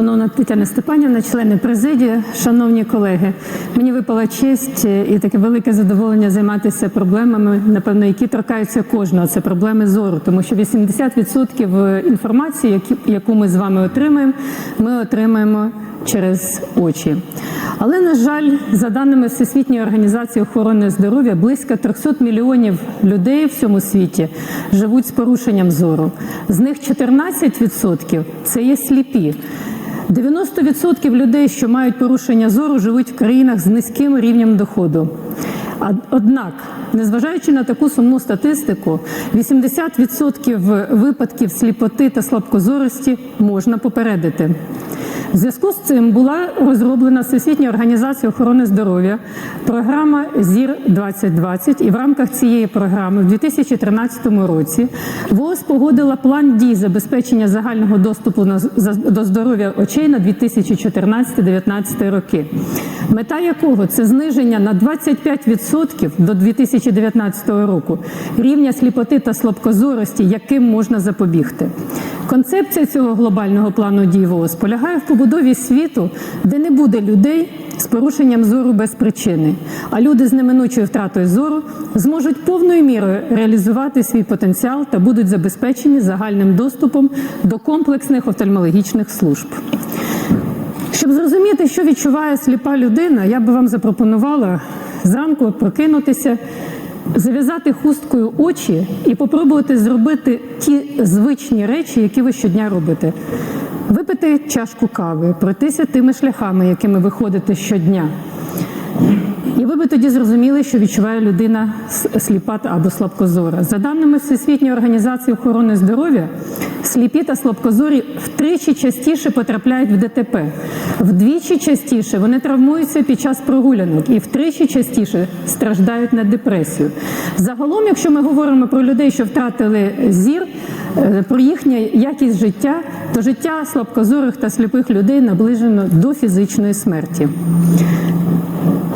Шановна Тетяна Степанівна, члени президії, шановні колеги, мені випала честь і таке велике задоволення займатися проблемами, напевно, які торкаються кожного. Це проблеми зору, тому що 80% інформації, яку ми з вами отримаємо, ми отримаємо через очі. Але на жаль, за даними Всесвітньої організації охорони здоров'я, близько 300 мільйонів людей в цьому світі живуть з порушенням зору. З них 14% – це є сліпі. 90% людей, що мають порушення зору, живуть в країнах з низьким рівнем доходу. Однак, незважаючи на таку сумну статистику, 80% випадків сліпоти та слабкозорості можна попередити. В зв'язку з цим була розроблена Всесвітньою організацією охорони здоров'я програма ЗІР 2020 і в рамках цієї програми в 2013 році ВООЗ погодила план дій забезпечення загального доступу до здоров'я очей на 2014-2019 роки. Мета якого це зниження на 25% до 2019 року рівня сліпоти та слабкозорості, яким можна запобігти. Концепція цього глобального плану дій полягає в побудові світу, де не буде людей з порушенням зору без причини, а люди з неминучою втратою зору зможуть повною мірою реалізувати свій потенціал та будуть забезпечені загальним доступом до комплексних офтальмологічних служб. Щоб зрозуміти, що відчуває сліпа людина, я би вам запропонувала зранку прокинутися, зав'язати хусткою очі і попробувати зробити ті звичні речі, які ви щодня робите. Випити чашку кави, пройтися тими шляхами, якими ви ходите щодня. І ви би тоді зрозуміли, що відчуває людина сліпа або слабкозора. За даними Всесвітньої організації охорони здоров'я, сліпі та слабкозорі втричі частіше потрапляють в ДТП, вдвічі частіше вони травмуються під час прогулянок і втричі частіше страждають на депресію. Загалом, якщо ми говоримо про людей, що втратили зір, е, про їхню якість життя, то життя слабкозорих та сліпих людей наближено до фізичної смерті.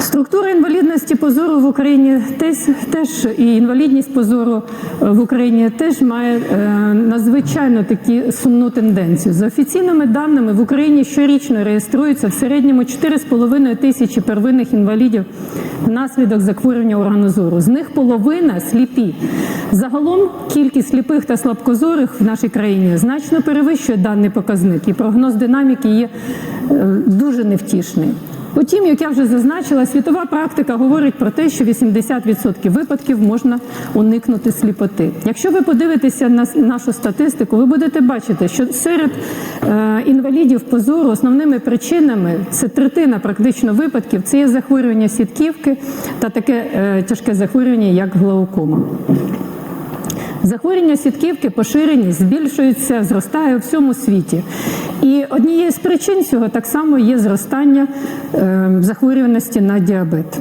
Структура інвалідності позору в Україні теж, теж і інвалідність позору в Україні теж має е, надзвичайно такі сумну тенденцію. За офіційними даними в Україні щорічно реєструється в середньому 4,5 тисячі первинних інвалідів внаслідок захворювання органу зору. З них половина сліпі. Загалом кількість сліпих та слабкозорих в нашій країні значно перевищує даний показник, і прогноз динаміки є е, дуже невтішний. Утім, як я вже зазначила, світова практика говорить про те, що 80% випадків можна уникнути сліпоти. Якщо ви подивитеся на нашу статистику, ви будете бачити, що серед е, інвалідів позору основними причинами це третина практично випадків це є захворювання сітківки та таке е, тяжке захворювання, як глаукома. Захворювання сітківки поширені, збільшуються, зростає у всьому світі. І однією з причин цього так само є зростання е, захворюваності на діабет.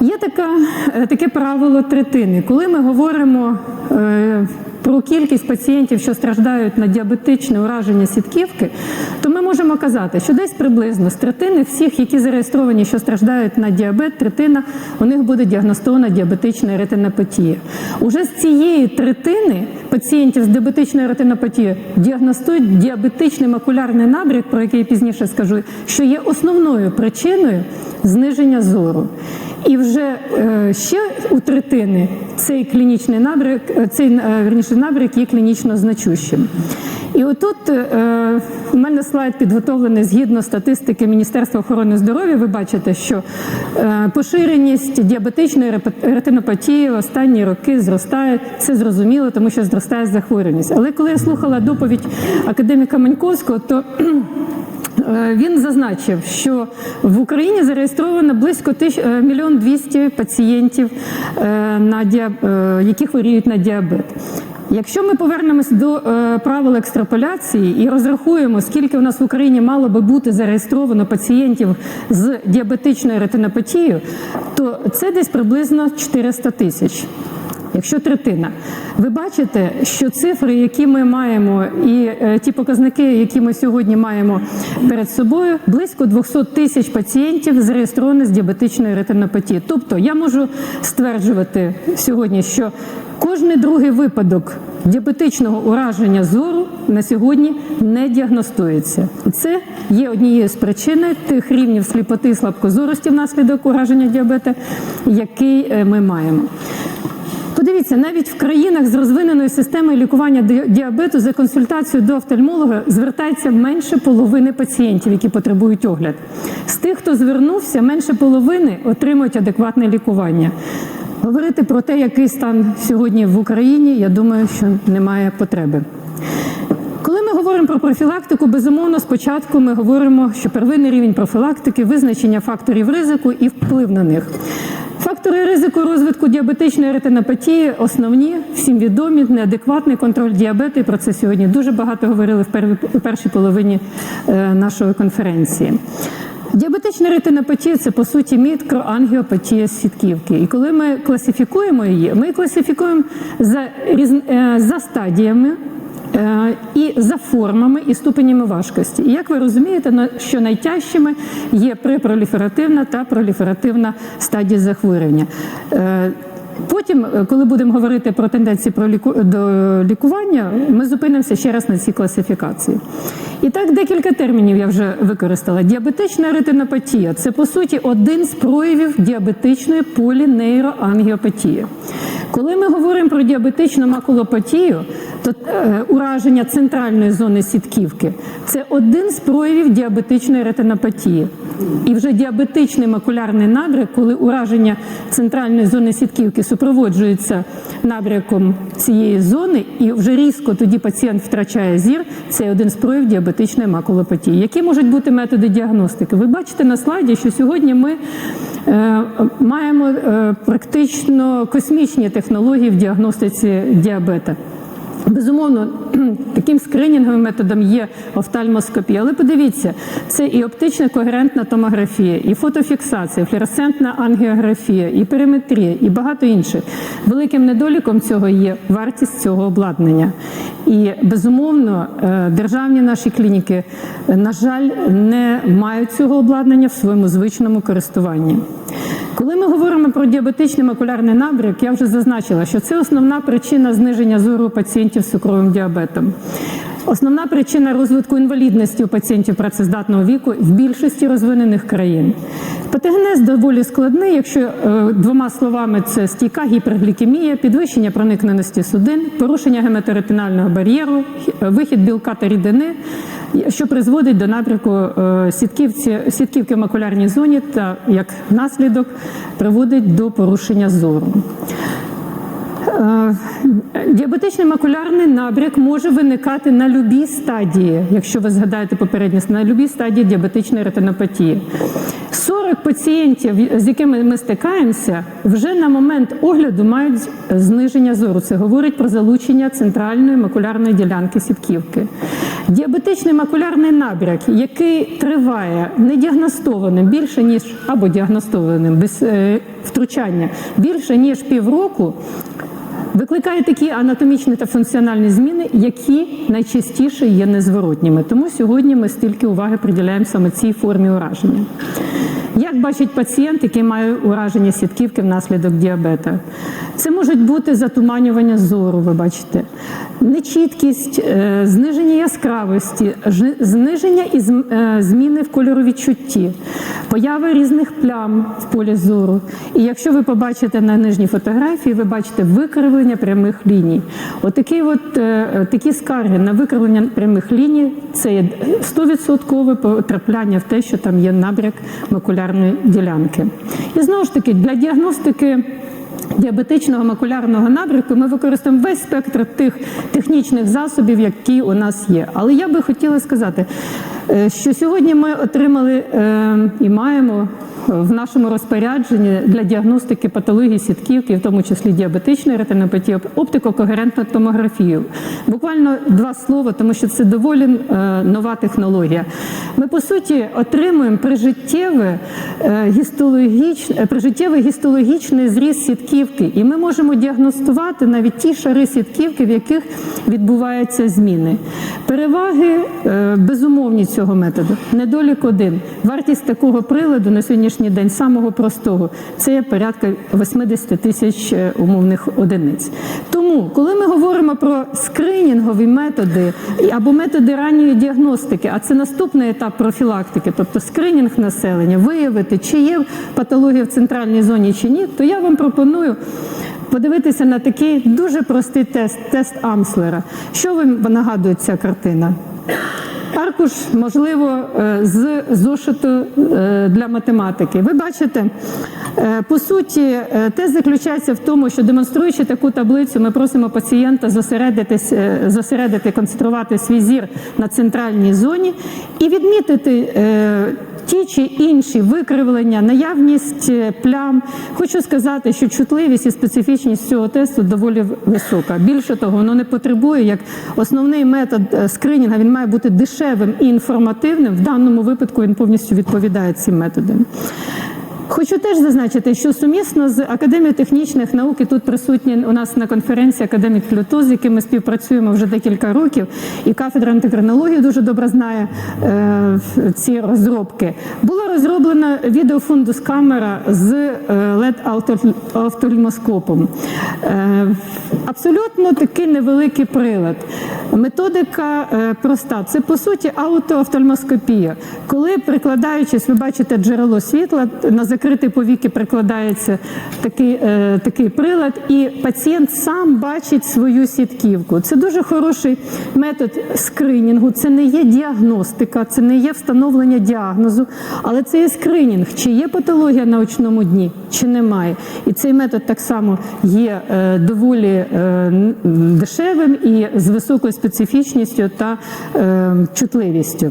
Є така, е, таке правило третини. Коли ми говоримо е, про кількість пацієнтів, що страждають на діабетичне ураження сітківки, то ми можемо казати, що десь приблизно з третини всіх, які зареєстровані, що страждають на діабет, третина у них буде діагностована діабетична ретинопатія. Уже з цієї третини пацієнтів з діабетичною ретинопатією діагностують діабетичний макулярний набряк, про який я пізніше скажу, що є основною причиною зниження зору. І вже е, ще у третини цей клінічний набряк, е, цей е, верніше набряк є клінічно значущим. І отут у мене слайд підготовлений згідно статистики Міністерства охорони здоров'я. Ви бачите, що поширеність діабетичної ретинопатії в останні роки зростає. Це зрозуміло, тому що зростає захворюваність. Але коли я слухала доповідь академіка Маньковського, то Він зазначив, що в Україні зареєстровано близько е, мільйон двісті пацієнтів, е, на діаб- е, які хворіють на діабет. Якщо ми повернемось до е, правил екстраполяції і розрахуємо, скільки у нас в Україні мало би бути зареєстровано пацієнтів з діабетичною ретинопатією, то це десь приблизно 400 тисяч якщо третина. Ви бачите, що цифри, які ми маємо, і е, ті показники, які ми сьогодні маємо перед собою, близько 200 тисяч пацієнтів зареєстровані з діабетичною ретинопатією. Тобто я можу стверджувати сьогодні, що кожний другий випадок діабетичного ураження зору на сьогодні не діагностується. І це є однією з причин тих рівнів сліпоти і слабкозорості внаслідок ураження діабета, який е, ми маємо. Подивіться, навіть в країнах з розвиненою системою лікування діабету за консультацією до офтальмолога звертається менше половини пацієнтів, які потребують огляд. З тих, хто звернувся, менше половини отримують адекватне лікування. Говорити про те, який стан сьогодні в Україні, я думаю, що немає потреби. Коли ми говоримо про профілактику, безумовно, спочатку ми говоримо, що первинний рівень профілактики визначення факторів ризику і вплив на них. Фактори ризику розвитку діабетичної ретинопатії основні, всім відомі, неадекватний контроль діабету. І про це сьогодні дуже багато говорили в пер- першій половині е, нашої конференції. Діабетична ретинопатія – це по суті мікроангіопатія сітківки. І коли ми класифікуємо її, ми класифікуємо за, е, за стадіями. Е, І за формами і ступенями важкості. І як ви розумієте, що найтяжчими є препроліферативна та проліферативна стадія захворювання. Е, Потім, е, коли будемо говорити про тенденції про ліку... до лікування, ми зупинимося ще раз на цій класифікації. І так, декілька термінів я вже використала. Діабетична ретинопатія це по суті один з проявів діабетичної полінейроангіопатії. Коли ми говоримо про діабетичну макулопатію, ураження центральної зони сітківки це один з проявів діабетичної ретинопатії. І вже діабетичний макулярний набряк, коли ураження центральної зони сітківки супроводжується набряком цієї зони, і вже різко тоді пацієнт втрачає зір, це один з проявів діабетичної макулопатії. Які можуть бути методи діагностики? Ви бачите на слайді, що сьогодні ми е, маємо е, практично космічні технології в діагностиці діабета. Безумовно, таким скринінговим методом є офтальмоскопія. Але подивіться, це і оптична когерентна томографія, і фотофіксація, флюоресцентна ангіографія, і периметрія, і багато інших. Великим недоліком цього є вартість цього обладнання. І безумовно, е, державні наші клініки, на жаль, не мають цього обладнання в своєму звичному користуванні. Коли ми говоримо про діабетичний макулярний набряк, я вже зазначила, що це основна причина зниження зору пацієнтів з цукровим діабетом. Основна причина розвитку інвалідності у пацієнтів працездатного віку в більшості розвинених країн. Патогенез доволі складний, якщо е, двома словами це стійка гіперглікемія, підвищення проникненості судин, порушення гематоретинального бар'єру, вихід білка та рідини, що призводить до напрямку е, сітківці, сітківки в макулярній зоні та як наслідок приводить до порушення зору. Е, Діабетичний макулярний набряк може виникати на любій стадії, якщо ви згадаєте попередньо, на любій стадії діабетичної ретинопатії. 40 пацієнтів, з якими ми стикаємося, вже на момент огляду мають зниження зору. Це говорить про залучення центральної макулярної ділянки сітківки. Діабетичний макулярний набряк, який триває недіагностованим більше ніж або діагностованим без е, втручання більше ніж півроку. Викликає такі анатомічні та функціональні зміни, які найчастіше є незворотніми. Тому сьогодні ми стільки уваги приділяємо саме цій формі ураження. Як бачить пацієнт, який має ураження сітківки внаслідок діабета? Це можуть бути затуманювання зору, ви бачите, нечіткість, е, зниження яскравості, зниження і е, зміни в кольоровідчутті, поява різних плям в полі зору. І якщо ви побачите на нижній фотографії, ви бачите викривлення прямих ліній. Отакі от, е, такі скарги на викривлення прямих ліній це є 100% потрапляння в те, що там є набряк макулярної ділянки. І знову ж таки, для діагностики. Діабетичного макулярного набряку ми використовуємо весь спектр тих технічних засобів, які у нас є. Але я би хотіла сказати, що сьогодні ми отримали е, і маємо в нашому розпорядженні для діагностики патології сітківки, в тому числі діабетичної ретинопатії, оптикокогерентну томографію. Буквально два слова, тому що це доволі е, нова технологія. Ми по суті отримуємо прижиттєве е, гістологіч, е, прижиттєвий гістологічний зріз сітківки, і ми можемо діагностувати навіть ті шари сітківки, в яких відбуваються зміни. Переваги е, безумовні цього методу. Недолік один. Вартість такого приладу на сьогоднішній день самого простого це є порядка 80 тисяч е, умовних одиниць. Тому, коли ми говоримо про скринінгові методи або методи ранньої діагностики, а це наступний етап профілактики, тобто скринінг населення, виявити, чи є патологія в центральній зоні чи ні, то я вам пропоную подивитися на такий дуже простий тест, тест Амслера. Що вам нагадує ця картина? Аркуш, можливо, е, з зошиту е, для математики. Ви бачите, е, по суті, те заключається в тому, що демонструючи таку таблицю, ми просимо пацієнта зосередитись, зосередити, концентрувати свій зір на центральній зоні і відмітити. Е, Ті чи інші викривлення, наявність е, плям. Хочу сказати, що чутливість і специфічність цього тесту доволі висока. Більше того, воно не потребує як основний метод скринінга, він має бути дешевим і інформативним. В даному випадку він повністю відповідає цим методам. Хочу теж зазначити, що сумісно з Академією технічних наук і тут присутні у нас на конференції академік Плютоз, з яким ми співпрацюємо вже декілька років, і кафедра антикринології дуже добре знає е, ці розробки. Була розроблена відеофундус камера з е, led офтальмоскопом. Е, абсолютно такий невеликий прилад. Методика е, проста. Це по суті аутоофтальмоскопія. Коли прикладаючись, ви бачите джерело світла, на закриті повіки прикладається такий, е, такий прилад, і пацієнт сам бачить свою сітківку. Це дуже хороший метод скринінгу. Це не є діагностика, це не є встановлення діагнозу, але це є скринінг, чи є патологія на очному дні, чи немає. І цей метод так само є е, доволі е, дешевим і з високою специфічністю та е, чутливістю.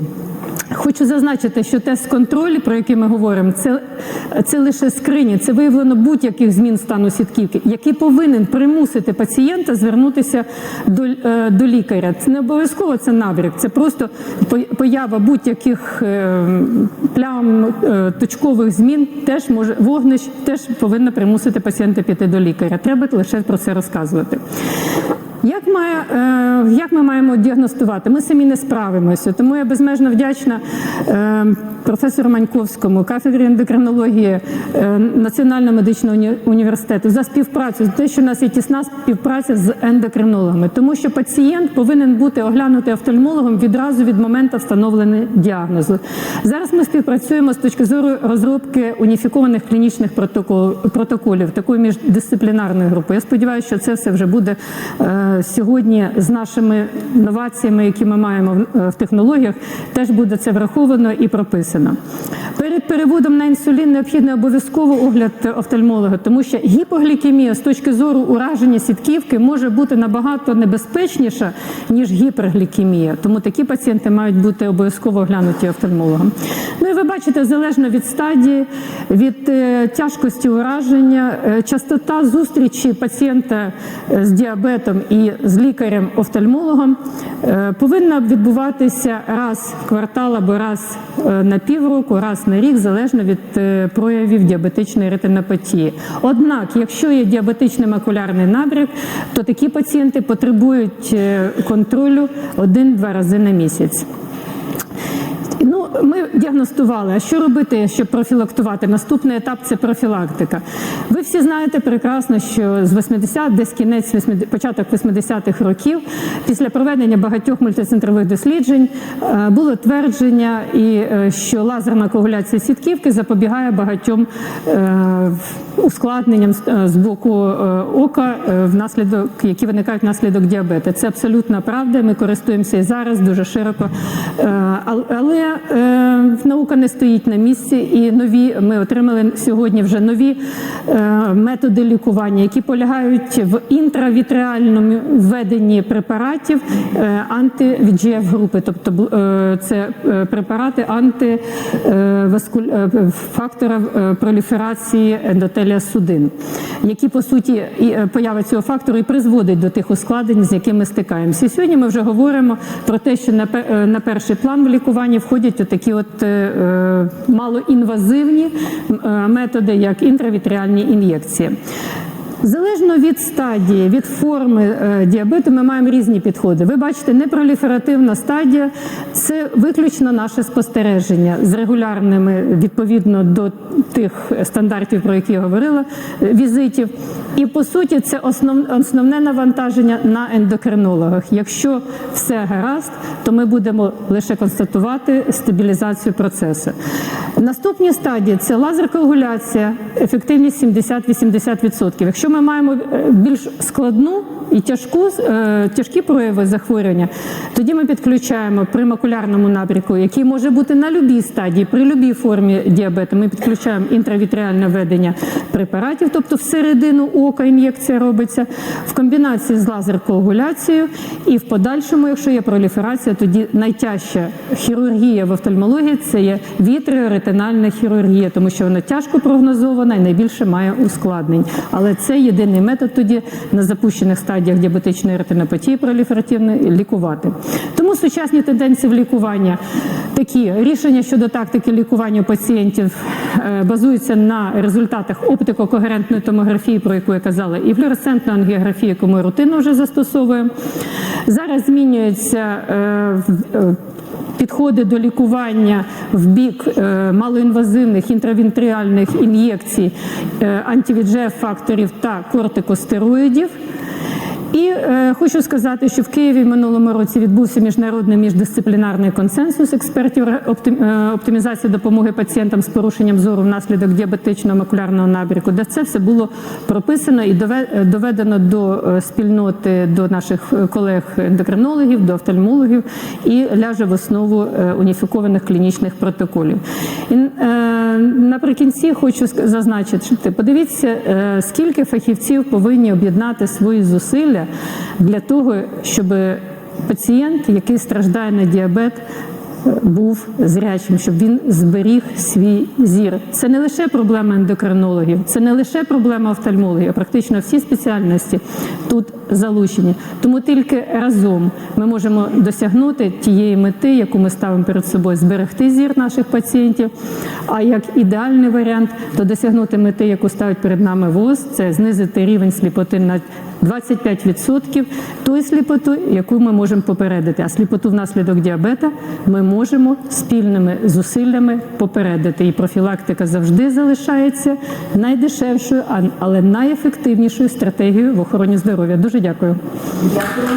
Хочу зазначити, що тест контролю, про який ми говоримо, це, це лише скрині, це виявлено будь-яких змін стану сітківки, який повинен примусити пацієнта звернутися до, е, до лікаря. Це не обов'язково це набряк, це просто поява будь-яких е, плям, е, точкових змін, теж може вогнищ, теж повинна примусити пацієнта піти до лікаря. Треба лише про це розказувати. Як, має, е, як ми маємо діагностувати? Ми самі не справимося, тому я безмежно вдячна е, професору Маньковському, кафедрі ендокринології е, Національного медичного уні- університету за співпрацю, за те, що в нас є тісна співпраця з ендокринологами, тому що пацієнт повинен бути оглянутий офтальмологом відразу від моменту встановлення діагнозу. Зараз ми співпрацюємо з точки зору розробки уніфікованих клінічних протокол- протоколів, такої міждисциплінарної групи. Я сподіваюся, що це все вже буде е, сьогодні з нашими новаціями, які ми маємо в, е, технологіях, теж буде це враховано і прописано. Перед переводом на інсулін необхідний обов'язково огляд офтальмолога, тому що гіпоглікемія з точки зору ураження сітківки може бути набагато небезпечніша, ніж гіперглікемія. Тому такі пацієнти мають бути обов'язково оглянуті офтальмологом. Ну і ви бачите, залежно від стадії, від е, тяжкості ураження, е, частота зустрічі пацієнта е, з діабетом і з лікарем-офтальмологом повинна відбуватися раз в квартал або раз на півроку, раз на рік, залежно від е, проявів діабетичної ретинопатії. Однак, якщо є діабетичний макулярний набряк, то такі пацієнти потребують е, контролю один-два рази на місяць. Ми діагностували. А що робити, щоб профілактувати? Наступний етап це профілактика. Ви всі знаєте прекрасно, що з 80, десь кінець 80, початок 80-х років, після проведення багатьох мультицентрових досліджень, е, було твердження, і е, що лазерна коагуляція сітківки запобігає багатьом е, ускладненням з- боку ока, внаслідок, які виникають внаслідок діабету. Це абсолютна правда. Ми користуємося і зараз дуже широко. Але наука не стоїть на місці, і нові ми отримали сьогодні вже нові е, методи лікування, які полягають в інтравітріальному введенні препаратів е, анти-VEGF групи, тобто е, це е, препарати антифактора проліферації ендотелія судин, які по суті е, поява цього фактору і призводить до тих ускладнень, з якими стикаємося. Сьогодні ми вже говоримо про те, що е, на перший план в лікуванні входять такі от е, е, малоінвазивні е, методи, як інтравітріальні ін'єкції. Залежно від стадії, від форми е, діабету, ми маємо різні підходи. Ви бачите, непроліферативна стадія це виключно наше спостереження з регулярними відповідно до тих стандартів, про які я говорила, е, візитів. І по суті, це основне навантаження на ендокринологах. Якщо все гаразд, то ми будемо лише констатувати стабілізацію процесу. Наступні стадії це лазер-коагуляція, ефективність 70-80%. Якщо ми маємо е, більш складну і тяжку, е, тяжкі прояви захворювання, тоді ми підключаємо при макулярному напрямку, який може бути на будь-якій стадії, при будь-якій формі діабету. Ми підключаємо інтравітріальне введення препаратів, тобто всередину ока ін'єкція робиться в комбінації з лазер-коагуляцією, і в подальшому, якщо є проліферація, тоді найтяжча хірургія в офтальмології це є вітріоретинальна хірургія, тому що вона тяжко прогнозована і найбільше має ускладнень. Але це єдиний метод тоді на запущених стадіях діабетичної ретинопатії проліферативної лікувати. Тому сучасні тенденції в лікуванні такі рішення щодо тактики лікування пацієнтів е, базуються на результатах оптико-когерентної томографії, про яку я казала, і флюоресцентної ангіографії, яку ми рутинно вже застосовуємо. Зараз змінюється е, е, підходи до лікування в бік е, малоінвазивних інтравентріальних ін'єкцій е, антивіджеф факторів та кортикостероїдів. І е, хочу сказати, що в Києві в минулому році відбувся міжнародний міждисциплінарний консенсус експертів оптим- е, оптимізації допомоги пацієнтам з порушенням зору внаслідок діабетичного макулярного набряку, де це все було прописано і е, доведено до е, спільноти, до наших е, колег-ендокринологів, до офтальмологів і ляже в основу е, уніфікованих клінічних протоколів. І, е, наприкінці хочу зазначити, подивіться, е, скільки фахівців повинні об'єднати свої зусилля для того, щоб пацієнт, який страждає на діабет, був зрячим, щоб він зберіг свій зір. Це не лише проблема ендокринологів, це не лише проблема офтальмологів, а практично всі спеціальності тут залучені. Тому тільки разом ми можемо досягнути тієї мети, яку ми ставимо перед собою зберегти зір наших пацієнтів. А як ідеальний варіант, то досягнути мети, яку ставить перед нами ВОЗ, це знизити рівень сліпоти на 25% тої сліпоту, яку ми можемо попередити. А сліпоту внаслідок діабета ми можемо спільними зусиллями попередити. І профілактика завжди залишається найдешевшою, але найефективнішою стратегією в охороні здоров'я. Дуже дякую. Дякую.